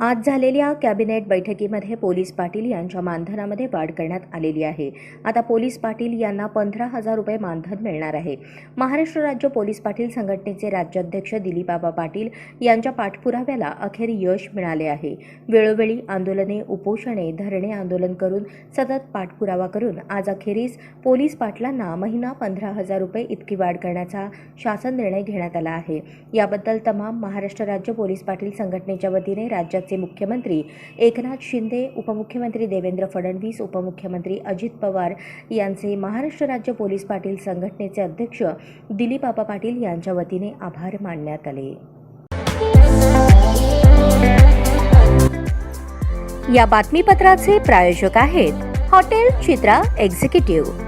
आज झालेल्या कॅबिनेट बैठकीमध्ये पोलीस पाटील यांच्या मानधनामध्ये वाढ करण्यात आलेली आहे. आता पोलीस पाटील यांना पंधरा हजार रुपये मानधन मिळणार आहे. महाराष्ट्र राज्य पोलीस पाटील संघटनेचे राज्याध्यक्ष दिलीपबाबा पाटील यांच्या पाठपुराव्याला अखेर यश मिळाले आहे. वेळोवेळी आंदोलने उपोषणे धरणे आंदोलन करून सतत पाठपुरावा करून आज अखेरीस पोलीस पाटलांना महिना पंधरा हजार रुपये इतकी वाढ करण्याचा शासन निर्णय घेण्यात आला आहे. याबद्दल तमाम महाराष्ट्र राज्य पोलीस पाटील संघटनेच्या वतीने राज्यात राज्याचे मुख्यमंत्री एकनाथ शिंदे उपमुख्यमंत्री देवेंद्र फडणवीस उपमुख्यमंत्री अजित पवार यांचे महाराष्ट्र राज्य पोलीस पाटील संघटनेचे अध्यक्ष दिलीप आबा पाटील यांच्या वतीने आभार मानण्यात आले. या बातमीपत्राचे प्रायोजक आहेत हॉटेल चित्रा एक्झिक्युटिव्ह.